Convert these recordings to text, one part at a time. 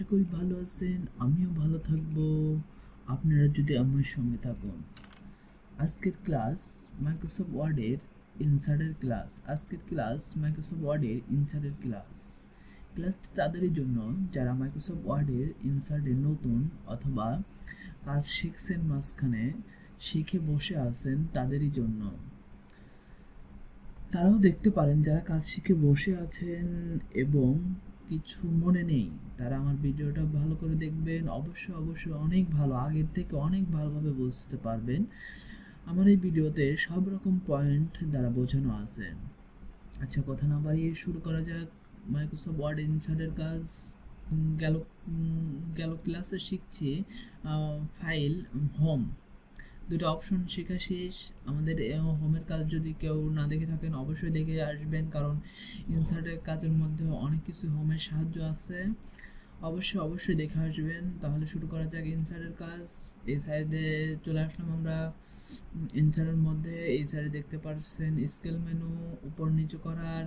আশা করি ভালো আছেন, আমিও ভালো থাকব। আপনারা যদি আমার সঙ্গে থাকুন। আজকের ক্লাস মাইক্রোসফট ওয়ার্ডের ইনসার্টের ক্লাস। আজকের ক্লাস মাইক্রোসফট ওয়ার্ডের ইনসার্টের ক্লাস। ক্লাসটি তাদেরই জন্য, যারা মাইক্রোসফট ওয়ার্ডের ইনসার্টের নতুন অথবা কাজ শিখছেন মাঝখানে, শিখে বসে আছেন তাদেরই জন্য। তারাও দেখতে পারেন যারা কাজ শিখে বসে আছেন এবং কিছু মনে নেই। তারা আমার ভিডিওটা ভালো করে দেখবেন। অবশ্যই অবশ্যই অনেক ভালো, আগের থেকে অনেক ভালোভাবে বুঝতে পারবেন আমার এই ভিডিওতে সব রকম পয়েন্ট দ্বারা বোঝানো আছে। আচ্ছা কথা না বাড়িয়ে শুরু করা যাক। মাইক্রোসফট ওয়ার্ড ইনসার্টের কাজ। গেল গেল ক্লাসে শিখছি ফাইল হোম দুটো অপশন শেখা শেষ। আমাদের হোমের কাজ যদি কেউ না দেখে থাকেন, অবশ্যই দেখে আসবেন, কারণ ইনসার্টের কাজের মধ্যে অনেক কিছু হোমের সাহায্য আছে। অবশ্যই অবশ্যই দেখে আসবেন। তাহলে শুরু করা যাক ইনসার্টের কাজ। এই সাইডে চলে আসলাম আমরা। ইনসার্টের মধ্যে এই সাইডে দেখতে পারছেন স্কেল মেনু উপর নিচু করার।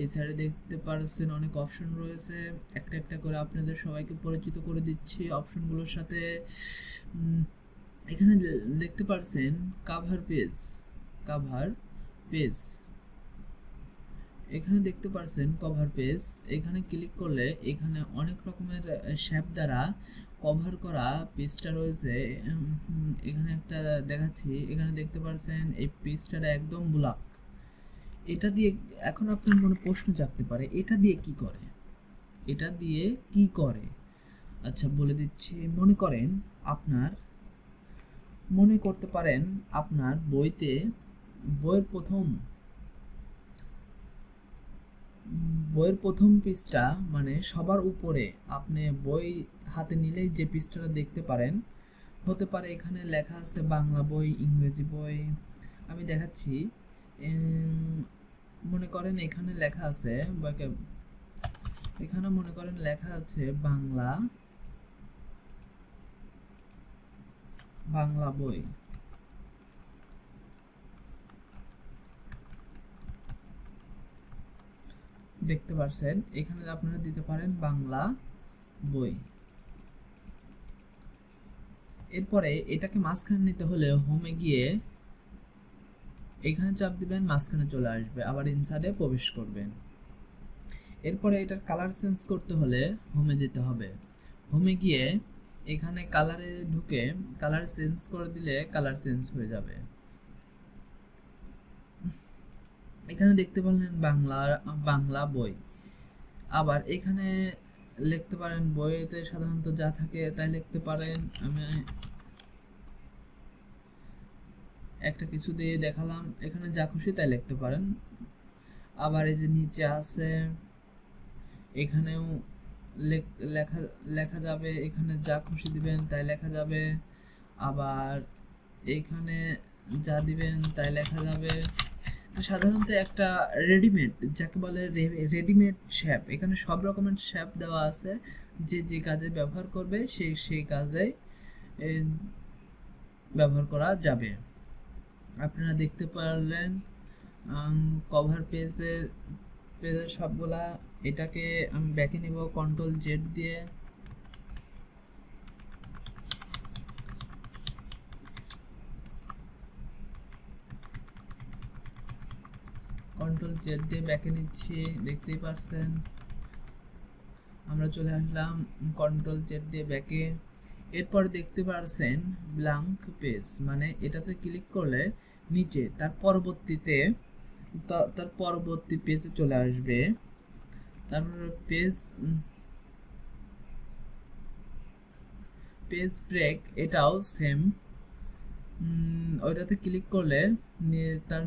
এই সাইডে দেখতে পারছেন অনেক অপশন রয়েছে। একটা একটা করে আপনাদের সবাইকে পরিচিত করে দিচ্ছি অপশনগুলোর সাথে। এখানে দেখতে পাচ্ছেন কাভার পেজ কাভার পেজ এখানে দেখতে পাচ্ছেন কভার পেজ এখানে ক্লিক করলে এখানে অনেক রকমের শ্যাপ দ্বারা কভার করা পেজটা রয়েছে। এখানে একটা দেখাচ্ছি। এখানে দেখতে পাচ্ছেন এই পেজটা একদম ব্ল্যাক এটা দিয়ে এখন আপনার মনে প্রশ্ন জাগতে পারে, এটা দিয়ে কি করে? এটা দিয়ে কি করে? আচ্ছা বলে দিচ্ছি। মনে করেন আপনার মনে করতে পারেন আপনার বইতে, বইয়ের প্রথম বইয়ের প্রথম পৃষ্ঠা মানে সবার উপরে আপনি বই হাতে নিলেই যে পৃষ্ঠাটা দেখতে পারেন, হতে পারে এখানে লেখা আছে বাংলা বই, ইংরেজি বই, আমি দেখাচ্ছি। মনে করেন এখানে লেখা আছে এখানে মনে করেন লেখা আছে বাংলা বাংলা বই। দেখতে পাচ্ছেন এখানে আপনারা দিতে পারেন বাংলা বই। এরপরে এটাকে মাঝখানে নিতে হলে হোমে গিয়ে এখানে চাপ দিবেন, মাঝখানে চলে আসবে, আবার ইনসার্টে প্রবেশ করবেন। এরপরে এটার কালার চেঞ্জ করতে হলে হোমে যেতে হবে। হোমে গিয়ে এখানে কালারে ঢুকে কালার চেঞ্জ করে দিলে কালার চেঞ্জ হয়ে যাবে। এখানে দেখতে পারলেন বাংলা বাংলা বই। আবার এখানে লিখতে পারেন, বইতে সাধারণত যা থাকে তাই লিখতে পারেন। আমি একটা কিছু দিয়ে দেখালাম, এখানে যা খুশি তাই লিখতে পারেন। আবার এই যে নিচে আছে, এখানেও লেখ- লেখা যাবে, এখানে যা খুশি দিবেন তাই লেখা যাবে। আবার এইখানে যা দিবেন তাই লেখা যাবে। সাধারণত একটা রেডিমেড যাকে বলে রেডিমেড শ্যাপ এখানে সব রকমের শ্যাপ দেওয়া আছে। যে যে কাজে ব্যবহার করবে সেই সেই কাজে ব্যবহার করা যাবে। আপনারা দেখতে পারলেন কভার পেজের পেজের সবগুলা। এটাকে আমি ব্যাকে নিব কন্ট্রোল জেড দিয়ে। কন্ট্রোল জেড দিয়ে ব্যাকে নিচ্ছি, দেখতেই পারছেন। আমরা চলে আসলাম কন্ট্রোল জেড দিয়ে ব্যাকে। এরপর দেখতে পারছেন ব্ল্যাঙ্ক পেজ মানে এটাতে ক্লিক করলে নিচে, তার পরবর্তীতে তার পরবর্তী পেজে চলে আসবে। তারপর পেজ পেজ ব্রেক এটাও সেম ওইটাতে ক্লিক করলে তার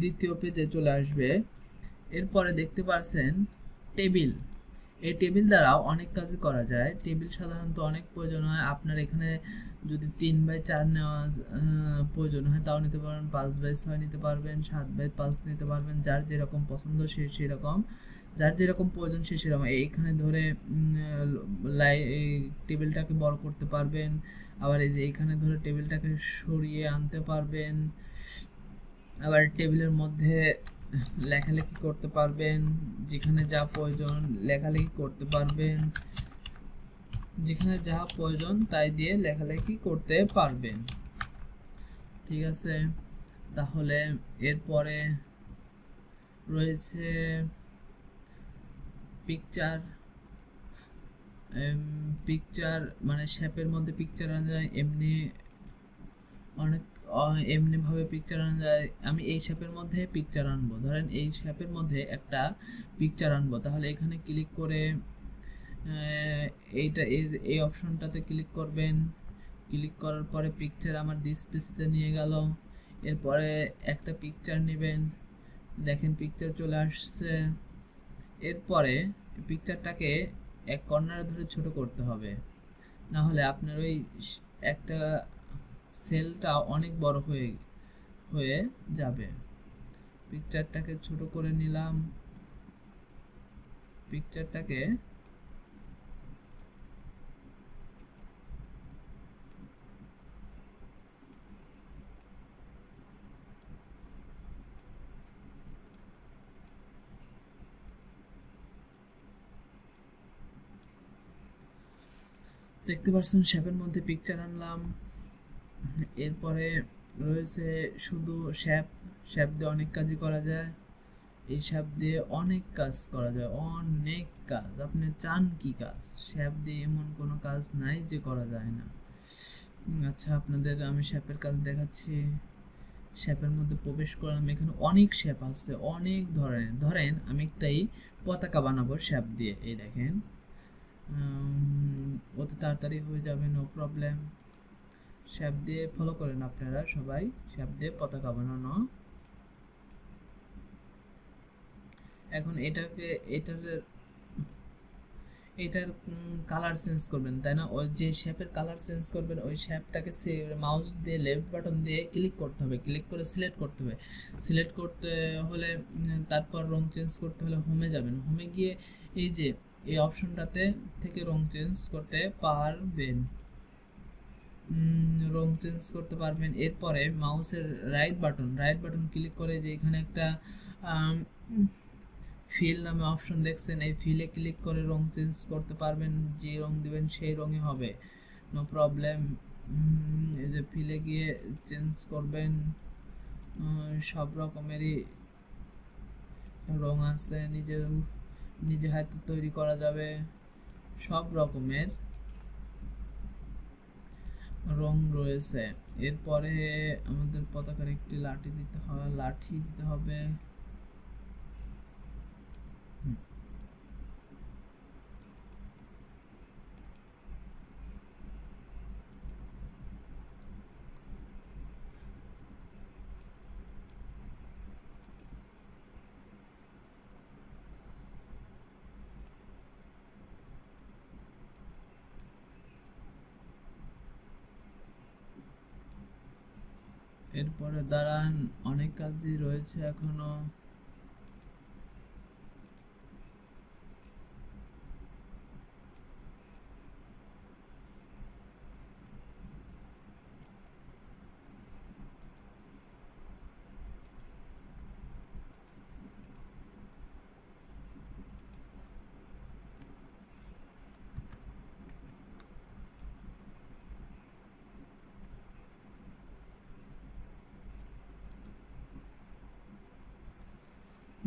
দ্বিতীয় পেজে চলে আসবে। এরপরে দেখতে পারছেন টেবিল এই টেবিল দ্বারাও অনেক কাজ করা যায়। টেবিল সাধারণত অনেক প্রয়োজন হয়। আপনার এখানে যদি তিন বাই চার নেওয়া প্রয়োজন হয়, তাও নিতে পারবেন। পাঁচ বাই ছয় নিতে পারবেন, সাত বাই পাঁচ নিতে পারবেন। যার যেরকম পছন্দ, সে সেরকম। যার যেরকম প্রয়োজন, সে সেরকম। এইখানে ধরে লাই টেবিলটাকে বড় করতে পারবেন। আবার এই যে এখানে ধরে টেবিলটাকে সরিয়ে আনতে পারবেন। আবার টেবিলের মধ্যে লেখালেখি করতে পারবেন, যেখানে যা প্রয়োজন লেখালেখি করতে পারবেন। যেখানে যা প্রয়োজন তাই দিয়ে লেখালেখি করতে পারবেন। ঠিক আছে? তাহলে এরপরে রয়েছে পিকচার পিকচার মানে শেপের মধ্যে পিকচার আনা যায়, এমনি অনেক এমনিভাবে পিকচার আনা যায় আমি এই শেপের মধ্যে পিকচার আনব। ধরেন এই শেপের মধ্যে একটা পিকচার আনব। তাহলে এখানে ক্লিক করে এইটা, এই এই অপশনটাতে ক্লিক করবেন। ক্লিক করার পরে পিকচার আমার ডিসপ্লেতে নিয়ে গেল। এরপরে একটা পিকচার নেবেন। দেখেন পিকচার চলে আসছে। এরপরে পিকচারটাকে এক কর্নারে ধরে ছোট করতে হবে। না হলে আপনার ওই একটা সেলটা অনেক বড় হয়ে হয়ে যাবে। পিকচারটাকে ছোট করে নিলাম। পিকচারটাকে দেখতে পাচ্ছেন শ্যাপের মধ্যে পিকচার আনলাম। এরপরে রয়েছে শুধু শ্যাপ। শ্যাপ দিয়ে অনেক কাজই করা যায়। এই শ্যাপ দিয়ে অনেক কাজ করা যায়। অনেক কাজ। আপনি চান কি কাজ? শ্যাপ দিয়ে এমন কোনো কাজ নাই যে করা যায় না। আচ্ছা আপনাদের আমি শ্যাপের কাজ দেখাচ্ছি। শ্যাপের মধ্যে প্রবেশ করলাম। এখানে অনেক শ্যাপ আছে। অনেক ধরনের। ধরেন, আমি একটাই পতাকা বানাবো শ্যাপ দিয়ে। এই দেখেন। অতি তাড়াতাড়ি হয়ে যাবে নো প্রবলেম শ্যাপ দিয়ে ফলো করেন আপনারা সবাই। শ্যাপ দিয়ে পতাকা বানানো। এখন এটাকে, এটার এটার কালার চেঞ্জ করবেন, তাই না? ওই যে শেপের কালার চেঞ্জ করবেন, ওই শেপটাকে মাউস দিয়ে লেফট বাটন দিয়ে ক্লিক করতে হবে। ক্লিক করে সিলেক্ট করতে হবে। সিলেক্ট করতে হলে, তারপর রং চেঞ্জ করতে হলে হোমে যাবেন। হোমে গিয়ে এই যে, এই অপশনটাতে থেকে রং চেঞ্জ করতে পারবেন। রং চেঞ্জ করতে পারবেন। এরপরে মাউসের right button right button click করে যে এখানে একটা ফিল নামে অপশন দেখছেন, এই ফিলে ক্লিক করে রং চেঞ্জ করতে পারবেন, যে রং দিবেন সেই রঙই হবে। নো প্রবলেম এই যে ফিলে গিয়ে চেঞ্জ করবেন সব রকমেরই রং আছে, নিজের নিজে হাতে তৈরি করা যাবে, সব রকমের। রং রয়েছে। এরপরে আমাদের পতাকার একটি লাঠি দিতে হবে লাঠি দিতে হবে। এরপরে দাঁড়ান অনেক কাজই রয়েছে এখনও।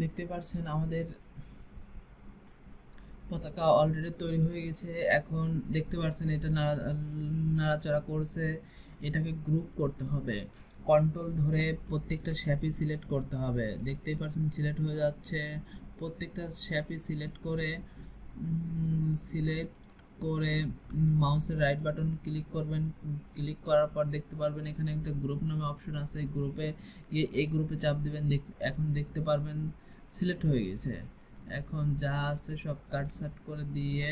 দেখতে পাচ্ছেন আমাদের পতাকা অলরেডি তৈরি হয়ে গেছে। এখন দেখতে পাচ্ছেন এটা নাড়া, নাড়াচাড়া করছে। এটাকে গ্রুপ করতে হবে। কন্ট্রোল ধরে প্রত্যেকটা শ্যাপই সিলেক্ট করতে হবে। দেখতেই পাচ্ছেন সিলেক্ট হয়ে যাচ্ছে। প্রত্যেকটা শ্যাপই সিলেক্ট করে সিলেক্ট করে মাউসের রাইট বাটন ক্লিক করবেন। ক্লিক করার পর দেখতে পারবেন এখানে একটা গ্রুপ নামে অপশন আছে। গ্রুপে গিয়ে এই গ্রুপে চাপ দিবেন। এখন দেখতে পারবেন সিলেক্ট হয়ে গেছে। এখন যা আছে সব কাট সাট করে দিয়ে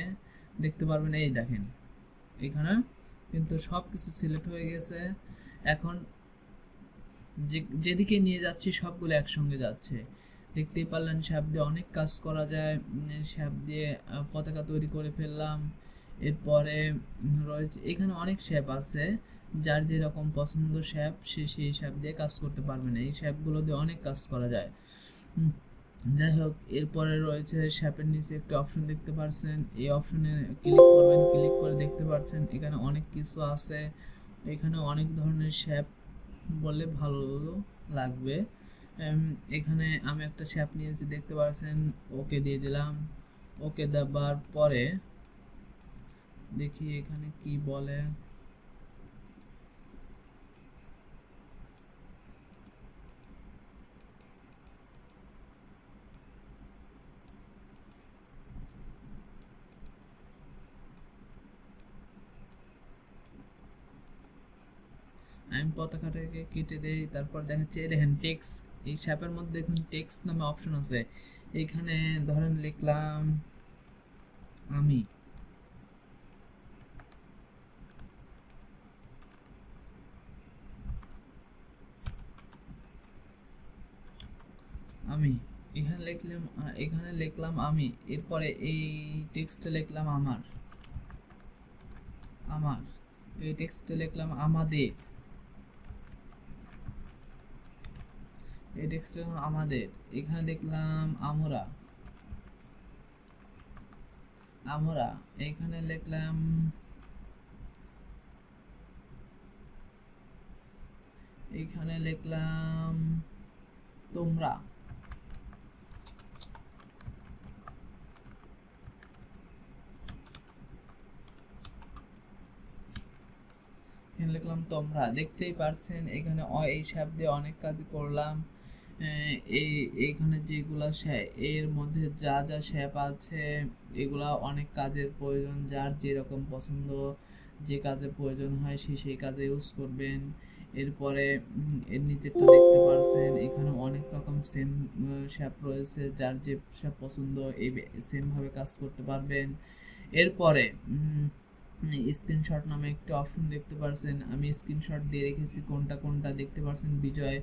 দেখতে পারবেন, এই দেখেন। এখানে কিন্তু সব কিছু সিলেক্ট হয়ে গেছে। এখন যেদিকে নিয়ে যাচ্ছি সবগুলো একসঙ্গে যাচ্ছে। দেখতেই পারলেন, শ্যাপ দিয়ে অনেক কাজ করা যায়। শ্যাপ দিয়ে পতাকা তৈরি করে ফেললাম। এরপরে রয়েছে, এখানে অনেক শ্যাপ আছে। যার যেরকম পছন্দ শ্যাপ, সে সেই শ্যাপ দিয়ে কাজ করতে পারবে না। এই শ্যাপগুলো দিয়ে অনেক কাজ করা যায়। যাই হোক, এরপরে রয়েছে শ্যাপের নিচে একটা অপশন দেখতে পাচ্ছেন এই অপশনে ক্লিক করবেন ক্লিক করে দেখতে পাচ্ছেন এখানে অনেক কিছু আছে। এখানে অনেক ধরনের শ্যাপ বললে ভালো লাগবে। এখানে আমি একটা শ্যাপ নিয়েছি, দেখতে পাচ্ছেন ওকে দিয়ে দিলাম। ওকে দেবার পরে দেখি এখানে কি বলে আমি পতাকাটাকে কেটে দেই, তারপর দেখাচ্ছে এই দেখেন টেক্স এই শ্যাপের মধ্যে দেখুন টেক্স নামে অপশন আছে। এইখানে ধরেন লিখলাম, আমি। আমি। এখানে লিখলাম এখানে লিখলাম আমি, এরপরে এই টেক্সটে লিখলাম আমার। আমার। এই টেক্সটে লিখলাম আমাদের। এই লিখলাম আমাদের, এখানে দেখলাম আমরা। আমরা, এখানে লিখলাম এখানে লিখলাম তোমরা। লিখলাম তোমরা। দেখতেই পারছেন, এখানে অ- এই দিয়ে অনেক কাজ করলাম। এই এইখানে যেগুলা এর মধ্যে যা যা শ্যাপ আছে, এগুলা অনেক কাজের প্রয়োজন। যার যেরকম পছন্দ, যে কাজে প্রয়োজন হয়, সে সেই কাজে ইউজ করবেন। এরপরে এর নিচেরটা দেখতে পারছেন, এখানে অনেক রকম সেম শ্যাপ রয়েছে। যার যে শ্যাপ পছন্দ, এই সেমভাবে কাজ করতে পারবেন। এরপরে স্ক্রিনশট নামে একটা অপশন দেখতে পারছেন। আমি স্ক্রিনশট দিয়ে রেখেছি, কোনটা কোনটা দেখতে পারছেন? বিজয়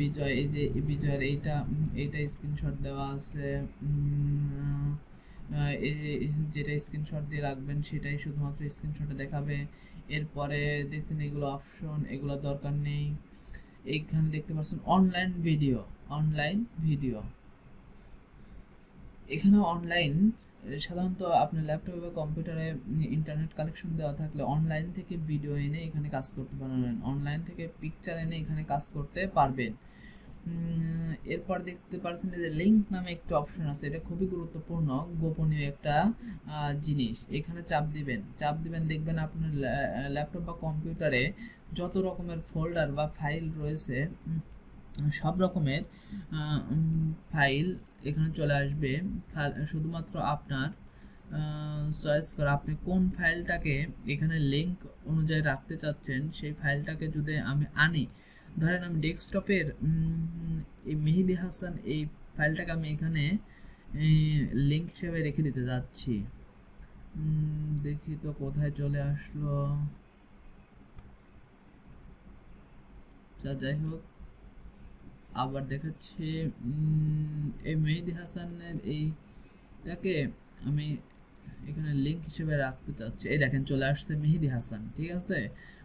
বিজয়, এই যে, বিজয়ের এইটা এইটা স্ক্রিনশট দেওয়া আছে। যেটা স্ক্রিনশট দিয়ে রাখবেন সেটাই শুধুমাত্র স্ক্রিনশটে দেখাবে। এরপরে দেখছেন এগুলো অপশন এগুলো দরকার নেই। এইখানে দেখতে পাচ্ছেন অনলাইন ভিডিও অনলাইন ভিডিও এখানে অনলাইন সাধারণত আপনার ল্যাপটপে বা কম্পিউটারে ইন্টারনেট কালেকশন দেওয়া থাকলে অনলাইন থেকে ভিডিও এনে এখানে কাজ করতে পারবেন। অনলাইন থেকে পিকচার এনে এখানে কাজ করতে পারবেন। এরপর দেখতে পাচ্ছেন যে লিঙ্ক নামে একটা অপশন আছে। এটা খুবই গুরুত্বপূর্ণ, গোপনীয় একটা জিনিস। এখানে চাপ দিবেন। চাপ দিবেন, দেখবেন আপনার ল্যাপটপ বা কম্পিউটারে যত রকমের ফোল্ডার বা ফাইল রয়েছে সব রকমের ফাইল এখানে চলে আসবে শুধুমাত্র আপনার চয়েস করা আপনি কোন ফাইলটাকে এখানে লিঙ্ক অনুযায়ী রাখতে চাচ্ছেন, সেই ফাইলটাকে যদি আমি আনি, ধরেন আমি ডেস্কটপের এই মেহেদি হাসান এই ফাইলটাকে আমি এখানে লিঙ্ক হিসেবে রেখে দিতে যাচ্ছি। দেখি তো কোথায় চলে আসলো। যা যাই হোক। আবার দেখাচ্ছে এই মেহেদি হাসানের এইটাকে আমি এখানে লিংক হিসেবে রাখতে চাচ্ছি। এই দেখেন, চলে আসছে মেহেদি হাসান, ঠিক আছে?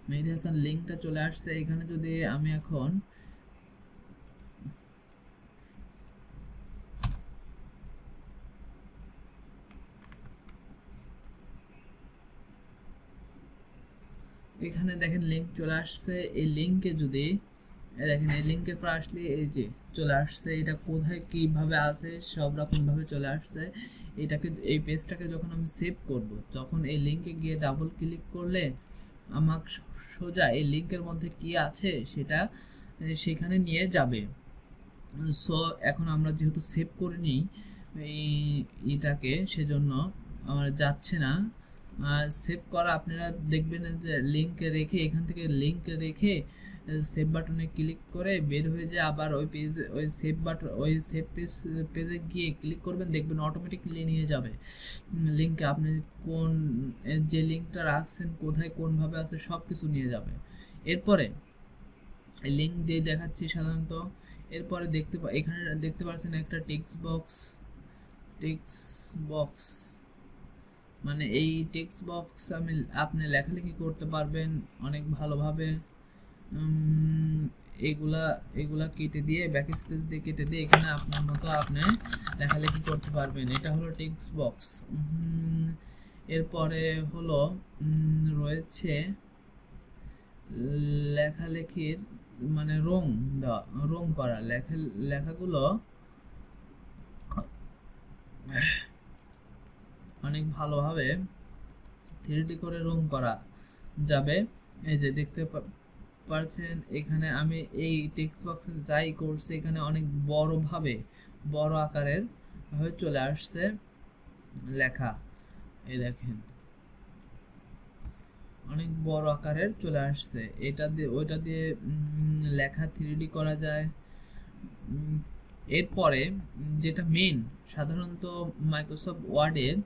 মেহেদি হাসান লিংকটা চলে আসছে। এখানে যদি আমি এখন এখানে দেখেন লিংক চলে আসছে। এই লিংকে যদি দেখেন, এই লিংকের পর আসলে এই যে চলে আসছে, এটা কোথায় কীভাবে আছে, সব রকম ভাবে চলে আসছে। এটাকে, এই পেজটাকে যখন আমি সেভ করব, তখন এই লিঙ্কে গিয়ে ডাবল ক্লিক করলে আমাকে সোজা এই লিঙ্কের মধ্যে কি আছে, সেটা সেখানে নিয়ে যাবে। সো এখন আমরা যেহেতু সেভ করে নিই এটাকে, সেজন্য আমার যাচ্ছে না। সেভ করা, আপনারা দেখবেন যে লিংক রেখে, এখান থেকে লিংক রেখে সেভ বাটনে ক্লিক করে বের হয়ে যায় আবার ওই পেজ ওই সেভ বাটন ওই সেভ পেজ পেজে গিয়ে ক্লিক করবেন, দেখবেন অটোমেটিকলি নিয়ে যাবে। লিংকে আপনি কোন যে লিংকটা রাখছেন, কোথায় কোনভাবে আছে সব কিছু নিয়ে যাবে। এরপরে লিঙ্ক দিয়ে দেখাচ্ছি সাধারণত। এরপরে দেখতে এখানে দেখতে পাচ্ছেন একটা টেক্সট বক্স টেক্সট বক্স মানে এই টেক্সট বক্স আমি, আপনি লেখালেখি করতে পারবেন অনেক ভালোভাবে। এগুলা এগুলা কেটে দিয়ে ব্যাক স্পেস দিয়ে কেটে দিয়ে এখানে আপনার মতো আপনি লেখালেখি করতে পারবেন। এটা হলো টেক্সট বক্স এরপরে হলো রয়েছে লেখালেখির মানে রং দেওয়া, রং করা। লেখা, লেখাগুলো অনেক ভালোভাবে থ্রিডি করে রং করা যাবে। এই যে দেখতে পারছেন, এখানে আমি এই টেক্সট বক্সে যাই করছি, এখানে অনেক বড় ভাবে বড় আকারের ভাবে চলে আসছে লেখা। এই দেখেন। অনেক বড় আকারের চলে আসছে। এটা দিয়ে, ওইটা দিয়ে লেখা থ্রিডি করা যায়। এরপরে, যেটা মেন সাধারণত মাইক্রোসফট ওয়ার্ডের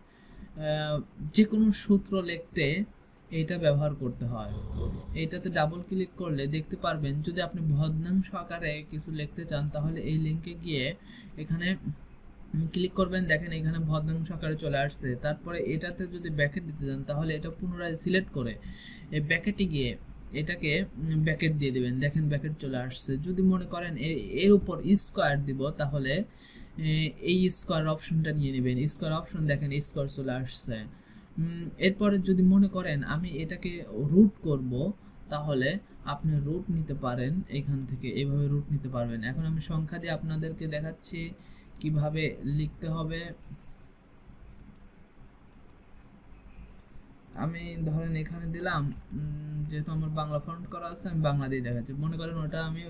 যে কোনো সূত্র লিখতে এইটা ব্যবহার করতে হয়। এইটাতে ডাবল ক্লিক করলে দেখতে পারবেন, যদি আপনি ভগ্নাংশ আকারে কিছু লিখতে চান, তাহলে এই লিঙ্কে গিয়ে এখানে ক্লিক করবেন। দেখেন এখানে ভগ্নাংশ আকারে চলে আসছে। তারপরে এটাতে যদি ব্যাকেট দিতে চান, তাহলে এটা পুনরায় সিলেক্ট করে এই ব্যাকেটে গিয়ে এটাকে ব্যাকেট দিয়ে দিবেন। দেখেন ব্যাকেট চলে আসছে। যদি মনে করেন এর উপর স্কোয়ার দিব, তাহলে এই স্কোয়ার অপশনটা নিয়ে নেবেন। স্কোয়ার অপশন দেখেন স্কোয়ার চলে আসছে। এরপরে যদি মনে করেন আমি এটাকে রুট করব, তাহলে আপনি রুট নিতে পারেন এখান থেকে। এইভাবে রুট নিতে পারবেন। এখন আমি সংখ্যা দিয়ে আপনাদেরকে দেখাচ্ছি কীভাবে লিখতে হবে। আমি ধরেন এখানে দিলাম যেহেতু আমার বাংলা ফন্ট করা আছে, আমি বাংলা দিয়ে দেখাচ্ছি। মনে করেন ওটা আমি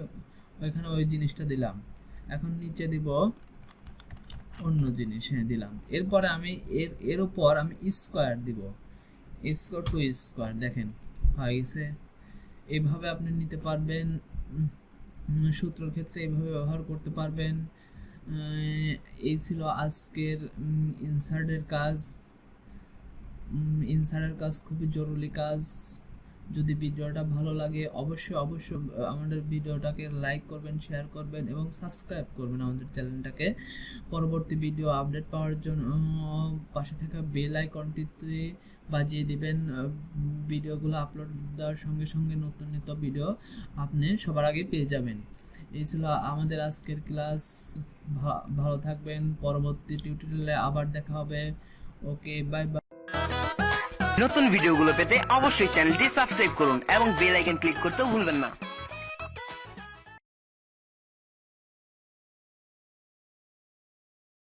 ওইখানে ওই জিনিসটা দিলাম। এখন নিচে দিব অন্য জিনিস হ্যাঁ দিলাম। এরপরে আমি এর এর উপর আমি স্কোয়ার দিব। স্কোয়ার টু স্কোয়ার দেখেন, হয়ে গেছে। এইভাবে আপনি নিতে পারবেন সূত্রের ক্ষেত্রে এইভাবে ব্যবহার করতে পারবেন। এই ছিল আজকের ইনসার্টের কাজ। ইনসার্টের কাজ খুবই জরুরি কাজ। যদি ভিডিওটা ভালো লাগে, অবশ্যই অবশ্যই আমাদের ভিডিওটাকে লাইক করবেন শেয়ার করবেন এবং সাবস্ক্রাইব করবেন আমাদের চ্যানেলটাকে পরবর্তী ভিডিও আপডেট পাওয়ার জন্য পাশে থাকা বেল আইকনটিতে বাজিয়ে দিবেন ভিডিওগুলো আপলোড দেওয়ার সঙ্গে সঙ্গে নতুন নতুন ভিডিও আপনি সবার আগে পেয়ে যাবেন। এই ছিল আমাদের আজকের ক্লাস ভালো থাকবেন। পরবর্তী টিউটোরিয়ালে আবার দেখা হবে। ওকে বাই বাই নতুন ভিডিওগুলো পেতে অবশ্যই চ্যানেলটি সাবস্ক্রাইব করুন এবং বেল আইকন ক্লিক করতেও ভুলবেন না।